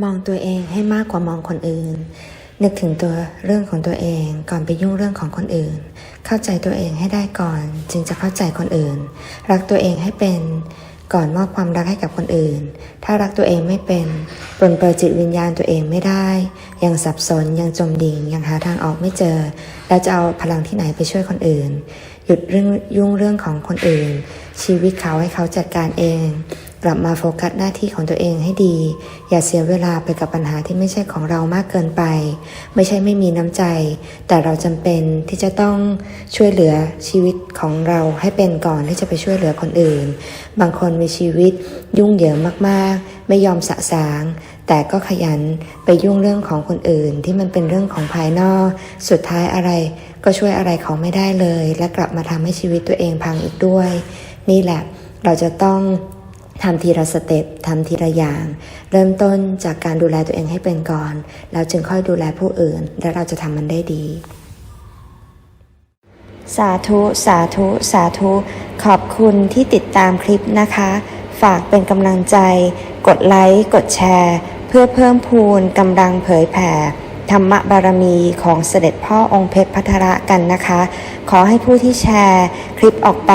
มองตัวเองให้มากกว่ามองคนอื่น นึกถึงตัวเรื่องของตัวเองก่อนไปยุ่งเรื่องของคนอื่น เข้าใจตัวเองให้ได้ก่อน จึงจะเข้าใจคนอื่น รักตัวเองให้เป็นก่อนมอบความรักให้กับคนอื่น ถ้ารักตัวเองไม่เป็นปลนเปลือยจิตวิญญาณตัวเองไม่ได้ ยังสับสนยังจมดิ่งยังหาทางออกไม่เจอ แล้วจะเอาพลังที่ไหนไปช่วยคนอื่น หยุดเรื่องยุ่งเรื่องของคนอื่น ชีวิตเขาให้เขาจัดการเอง กลับมาโฟกัสหน้าที่ของตัวเองให้ดี อย่าเสียเวลาไปกับปัญหาที่ไม่ใช่ของเรามากเกินไป ไม่ใช่ไม่มีน้ำใจ แต่เราจำเป็นที่จะต้องช่วยเหลือชีวิตของเราให้เป็นก่อนที่จะไปช่วยเหลือคนอื่น บางคนมีชีวิตยุ่งเหยิงมากๆ ไม่ยอมสะสาง แต่ก็ขยันไปยุ่งเรื่องของคนอื่น ที่มันเป็นเรื่องของภายนอก สุดท้ายอะไรก็ช่วยอะไรเขาไม่ได้เลย และกลับมาทำให้ชีวิตตัวเองพังอีกด้วย นี่แหละเราจะต้อง ทำทีละสเต็ปทำทีละอย่าง เริ่มต้นจากการดูแลตัวเองให้เป็นก่อน แล้วจึงค่อยดูแลผู้อื่น และเราจะทำมันได้ดี สาธุ สาธุ สาธุ ขอบคุณที่ติดตามคลิปนะคะ ฝากเป็นกำลังใจ กดไลค์ กดแชร์ เพื่อเพิ่มพูนกำลังเผยแผ่ธรรมบารมีของเสด็จพ่อองค์เพชรพัทระกันนะคะ ขอให้ผู้ที่แชร์คลิปออกไป